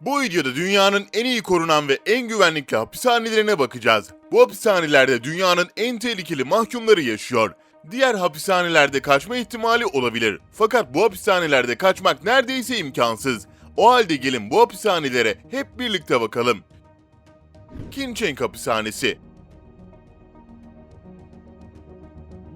Bu videoda dünyanın en iyi korunan ve en güvenlikli hapishanelerine bakacağız. Bu hapishanelerde dünyanın en tehlikeli mahkumları yaşıyor. Diğer hapishanelerde kaçma ihtimali olabilir. Fakat bu hapishanelerde kaçmak neredeyse imkansız. O halde gelin bu hapishanelere hep birlikte bakalım. Kincheng Hapishanesi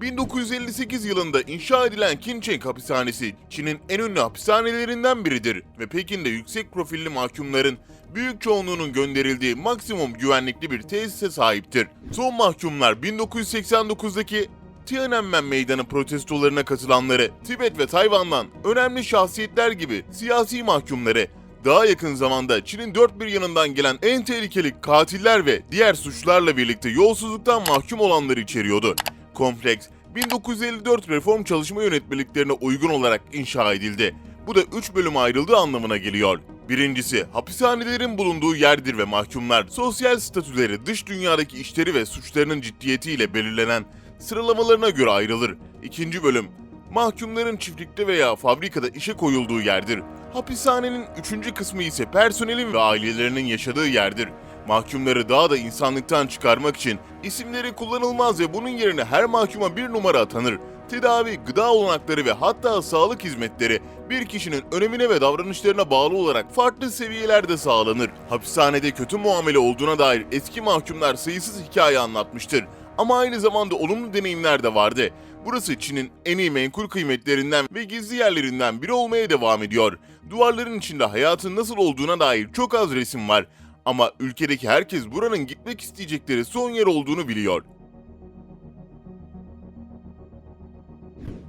1958 yılında inşa edilen Kincheng Hapishanesi, Çin'in en ünlü hapishanelerinden biridir ve Pekin'de yüksek profilli mahkumların büyük çoğunluğunun gönderildiği maksimum güvenlikli bir tesise sahiptir. Son mahkumlar 1989'daki Tiananmen Meydanı protestolarına katılanları, Tibet ve Tayvan'dan önemli şahsiyetler gibi siyasi mahkumları, daha yakın zamanda Çin'in dört bir yanından gelen en tehlikeli katiller ve diğer suçlarla birlikte yolsuzluktan mahkum olanları içeriyordu. Kompleks 1954 reform çalışma yönetmeliklerine uygun olarak inşa edildi. Bu da 3 bölüme ayrıldığı anlamına geliyor. Birincisi, hapishanelerin bulunduğu yerdir ve mahkumlar sosyal statüleri dış dünyadaki işleri ve suçlarının ciddiyetiyle belirlenen sıralamalarına göre ayrılır. İkinci bölüm, mahkumların çiftlikte veya fabrikada işe koyulduğu yerdir. Hapishanenin üçüncü kısmı ise personelin ve ailelerinin yaşadığı yerdir. Mahkumları daha da insanlıktan çıkarmak için isimleri kullanılmaz ve bunun yerine her mahkuma bir numara atanır. Tedavi, gıda olanakları ve hatta sağlık hizmetleri bir kişinin önemine ve davranışlarına bağlı olarak farklı seviyelerde sağlanır. Hapishanede kötü muamele olduğuna dair eski mahkumlar sayısız hikaye anlatmıştır. Ama aynı zamanda olumlu deneyimler de vardı. Burası Çin'in en iyi menkul kıymetlerinden ve gizli yerlerinden biri olmaya devam ediyor. Duvarların içinde hayatın nasıl olduğuna dair çok az resim var. Ama ülkedeki herkes buranın gitmek isteyecekleri son yer olduğunu biliyor.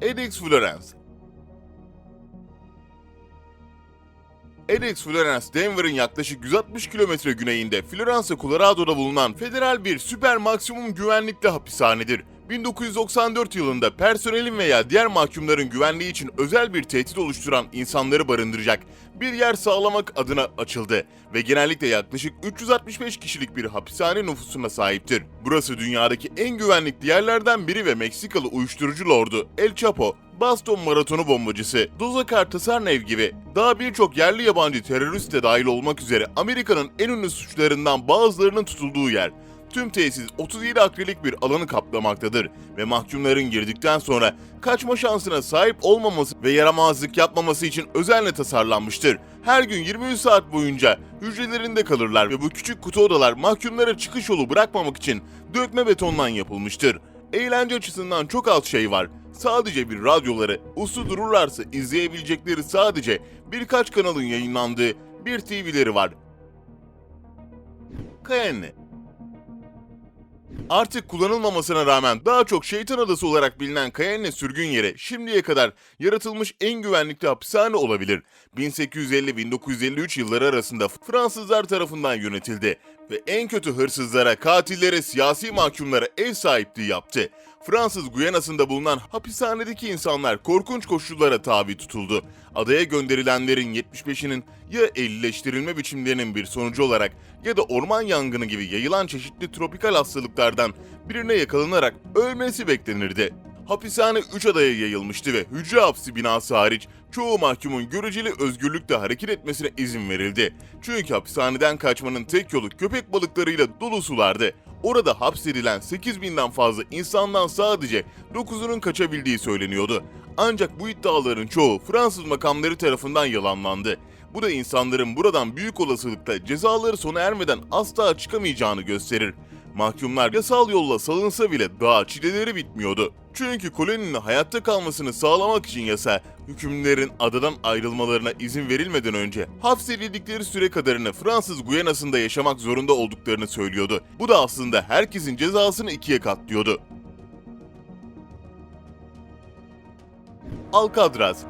Edex Florence Edex Florence, Denver'ın yaklaşık 160 kilometre güneyinde Florence, Colorado'da bulunan federal bir süper maksimum güvenlikli hapishanedir. 1994 yılında personelin veya diğer mahkumların güvenliği için özel bir tehdit oluşturan insanları barındıracak bir yer sağlamak adına açıldı ve genellikle yaklaşık 365 kişilik bir hapishane nüfusuna sahiptir. Burası dünyadaki en güvenlikli yerlerden biri ve Meksikalı uyuşturucu lordu El Chapo, Boston Maratonu bombacısı, Dozakar Tasarnev gibi daha birçok yerli yabancı terörist de dahil olmak üzere Amerika'nın en ünlü suçlarından bazılarının tutulduğu yer. Tüm tesis 37 akrilik bir alanı kaplamaktadır ve mahkumların girdikten sonra kaçma şansına sahip olmaması ve yaramazlık yapmaması için özenle tasarlanmıştır. Her gün 23 saat boyunca hücrelerinde kalırlar ve bu küçük kutu odalar mahkumlara çıkış yolu bırakmamak için dökme betondan yapılmıştır. Eğlence açısından çok az şey var. Sadece bir radyoları, uslu dururlarsa izleyebilecekleri sadece birkaç kanalın yayınlandığı bir TV'leri var. Cayenne Artık kullanılmamasına rağmen daha çok şeytan adası olarak bilinen Cayenne sürgün yeri şimdiye kadar yaratılmış en güvenlikli hapishane olabilir. 1850-1953 yılları arasında Fransızlar tarafından yönetildi ve en kötü hırsızlara, katillere, siyasi mahkumlara ev sahipliği yaptı. Fransız Guyana'sında bulunan hapishanedeki insanlar korkunç koşullara tabi tutuldu. Adaya gönderilenlerin 75'inin ya ehlileştirilme biçimlerinin bir sonucu olarak ya da orman yangını gibi yayılan çeşitli tropikal hastalıklardan birine yakalanarak ölmesi beklenirdi. Hapishane 3 adaya yayılmıştı ve hücre hapsi binası hariç çoğu mahkumun göreceli özgürlükle hareket etmesine izin verildi. Çünkü hapishaneden kaçmanın tek yolu köpek balıklarıyla dolu sulardı. Orada hapsedilen 8000'den fazla insandan sadece 9'unun kaçabildiği söyleniyordu. Ancak bu iddiaların çoğu Fransız makamları tarafından yalanlandı. Bu da insanların buradan büyük olasılıkla cezaları sona ermeden asla çıkamayacağını gösterir. Mahkumlar yasal yolla salınsa bile daha çileleri bitmiyordu. Çünkü koloninin hayatta kalmasını sağlamak için yasa, hükümlülerin adadan ayrılmalarına izin verilmeden önce hapsedildikleri süre kadarını Fransız Guyana'sında yaşamak zorunda olduklarını söylüyordu. Bu da aslında herkesin cezasını ikiye katlıyordu. Alcatraz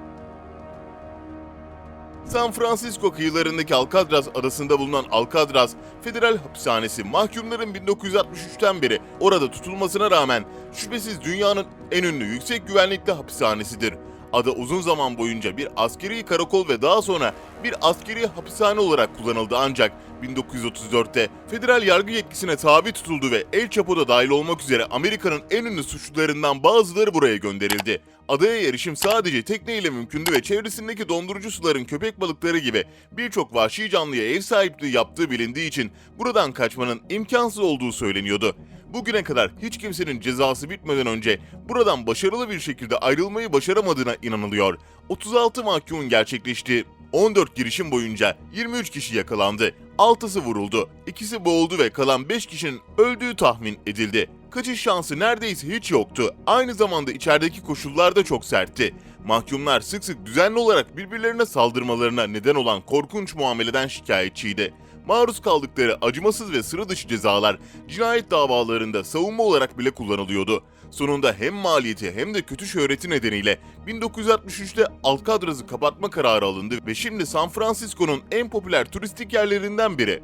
San Francisco kıyılarındaki Alcatraz adasında bulunan Alcatraz Federal Hapishanesi mahkumların 1963'ten beri orada tutulmasına rağmen şüphesiz dünyanın en ünlü yüksek güvenlikli hapishanesidir. Ada uzun zaman boyunca bir askeri karakol ve daha sonra bir askeri hapishane olarak kullanıldı ancak 1934'te federal yargı yetkisine tabi tutuldu ve El Chapo da dahil olmak üzere Amerika'nın en ünlü suçlularından bazıları buraya gönderildi. Adaya erişim sadece tekneyle mümkündü ve çevresindeki dondurucu suların köpek balıkları gibi birçok vahşi canlıya ev sahipliği yaptığı bilindiği için buradan kaçmanın imkansız olduğu söyleniyordu. Bugüne kadar hiç kimsenin cezası bitmeden önce buradan başarılı bir şekilde ayrılmayı başaramadığına inanılıyor. 36 mahkumun gerçekleştiği 14 girişim boyunca 23 kişi yakalandı. 6'sı vuruldu, ikisi boğuldu ve kalan 5 kişinin öldüğü tahmin edildi. Kaçış şansı neredeyse hiç yoktu. Aynı zamanda içerideki koşullar da çok sertti. Mahkumlar sık sık düzenli olarak birbirlerine saldırmalarına neden olan korkunç muameleden şikayetçiydi. Maruz kaldıkları acımasız ve sıra dışı cezalar cinayet davalarında savunma olarak bile kullanılıyordu. Sonunda hem maliyeti hem de kötü şöhreti nedeniyle 1963'te Alcatraz'ı kapatma kararı alındı ve şimdi San Francisco'nun en popüler turistik yerlerinden biri.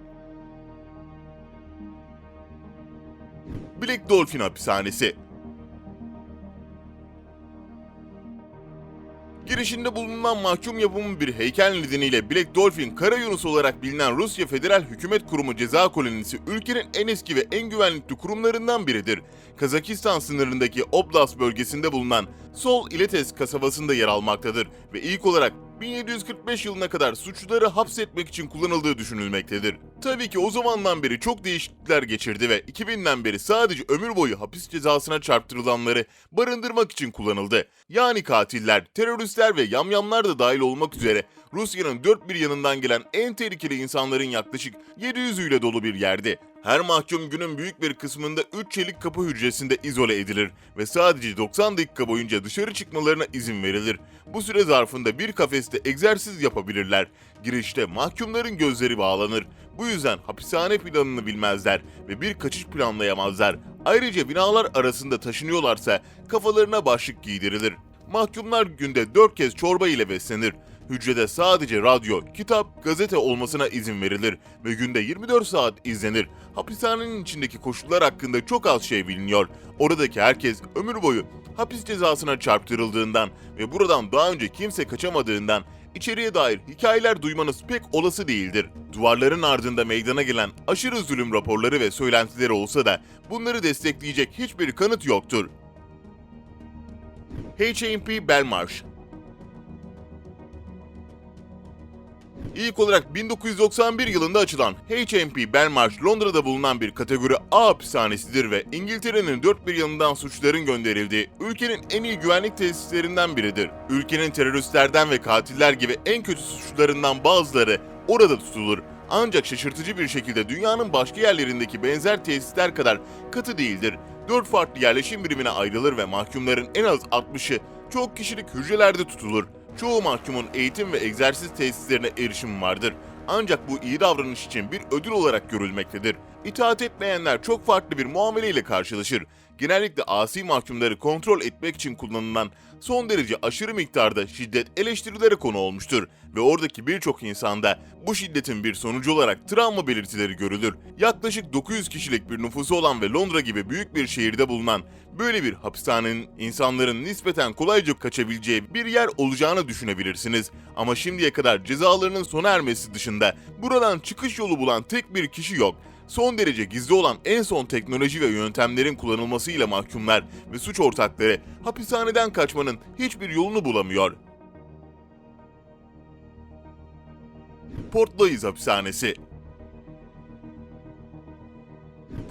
Black Dolphin Hapishanesi Girişinde bulunan mahkum yapımı bir heykel nedeniyle Black Dolphin, Kara Yunus olarak bilinen Rusya Federal Hükümet Kurumu ceza kolonisi ülkenin en eski ve en güvenlikli kurumlarından biridir. Kazakistan sınırındaki Oblast bölgesinde bulunan Sol İletes kasabasında yer almaktadır ve ilk olarak 1745 yılına kadar suçluları hapsetmek için kullanıldığı düşünülmektedir. Tabii ki o zamandan beri çok değişiklikler geçirdi ve 2000'den beri sadece ömür boyu hapis cezasına çarptırılanları barındırmak için kullanıldı. Yani katiller, teröristler ve yamyamlar da dahil olmak üzere Rusya'nın dört bir yanından gelen en tehlikeli insanların yaklaşık 700'üyle dolu bir yerdi. Her mahkum günün büyük bir kısmında 3 çelik kapı hücresinde izole edilir ve sadece 90 dakika boyunca dışarı çıkmalarına izin verilir. Bu süre zarfında bir kafeste egzersiz yapabilirler. Girişte mahkumların gözleri bağlanır. Bu yüzden hapishane planını bilmezler ve bir kaçış planlayamazlar. Ayrıca binalar arasında taşınıyorlarsa kafalarına başlık giydirilir. Mahkumlar günde 4 kez çorba ile beslenir. Hücrede sadece radyo, kitap, gazete olmasına izin verilir ve günde 24 saat izlenir. Hapishanenin içindeki koşullar hakkında çok az şey biliniyor. Oradaki herkes ömür boyu hapis cezasına çarptırıldığından ve buradan daha önce kimse kaçamadığından içeriye dair hikayeler duymanız pek olası değildir. Duvarların ardında meydana gelen aşırı zulüm raporları ve söylentileri olsa da bunları destekleyecek hiçbir kanıt yoktur. H.M.P. Belmarsh İlk olarak 1991 yılında açılan HMP Belmarsh Londra'da bulunan bir kategori A hapishanesidir ve İngiltere'nin dört bir yanından suçların gönderildiği ülkenin en iyi güvenlik tesislerinden biridir. Ülkenin teröristlerden ve katiller gibi en kötü suçlularından bazıları orada tutulur. Ancak şaşırtıcı bir şekilde dünyanın başka yerlerindeki benzer tesisler kadar katı değildir. Dört farklı yerleşim birimine ayrılır ve mahkumların en az 60'ı çok kişilik hücrelerde tutulur. Çoğu mahkumun eğitim ve egzersiz tesislerine erişim vardır. Ancak bu iyi davranış için bir ödül olarak görülmektedir. İtaat etmeyenler çok farklı bir muameleyle karşılaşır. Genellikle asi mahkumları kontrol etmek için kullanılan son derece aşırı miktarda şiddet eleştirilere konu olmuştur ve oradaki birçok insanda bu şiddetin bir sonucu olarak travma belirtileri görülür. Yaklaşık 900 kişilik bir nüfusu olan ve Londra gibi büyük bir şehirde bulunan böyle bir hapishanenin insanların nispeten kolayca kaçabileceği bir yer olacağını düşünebilirsiniz. Ama şimdiye kadar cezalarının sona ermesi dışında buradan çıkış yolu bulan tek bir kişi yok son derece gizli olan en son teknoloji ve yöntemlerin kullanılmasıyla mahkumlar ve suç ortakları hapishaneden kaçmanın hiçbir yolunu bulamıyor. Port Louis Hapishanesi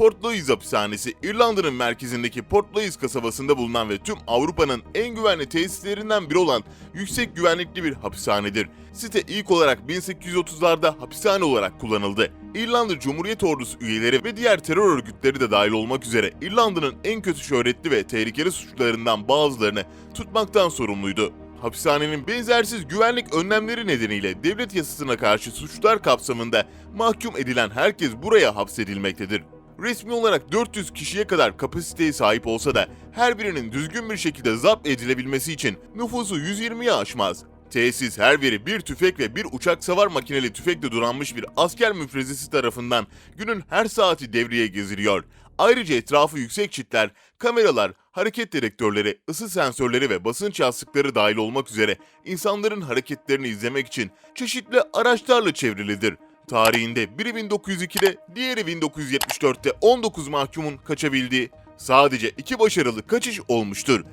Port Hapishanesi, İrlanda'nın merkezindeki Port kasabasında bulunan ve tüm Avrupa'nın en güvenli tesislerinden biri olan yüksek güvenlikli bir hapishanedir. Site ilk olarak 1830'larda hapishane olarak kullanıldı. İrlanda Cumhuriyet Ordusu üyeleri ve diğer terör örgütleri de dahil olmak üzere İrlanda'nın en kötü şöhretli ve tehlikeli suçlularından bazılarını tutmaktan sorumluydu. Hapishanenin benzersiz güvenlik önlemleri nedeniyle devlet yasasına karşı suçlar kapsamında mahkum edilen herkes buraya hapsedilmektedir. Resmi olarak 400 kişiye kadar kapasiteye sahip olsa da her birinin düzgün bir şekilde zapt edilebilmesi için nüfusu 120'yi aşmaz. Tesis her biri bir tüfek ve bir uçak savar makineli tüfekle donanmış bir asker müfrezesi tarafından günün her saati devreye geziliyor. Ayrıca etrafı yüksek çitler, kameralar, hareket dedektörleri, ısı sensörleri ve basınç yastıkları dahil olmak üzere insanların hareketlerini izlemek için çeşitli araçlarla çevrilidir. Tarihinde. Biri 1902'de, diğeri 1974'te 19 mahkumun kaçabildiği. Sadece iki başarılı kaçış olmuştur.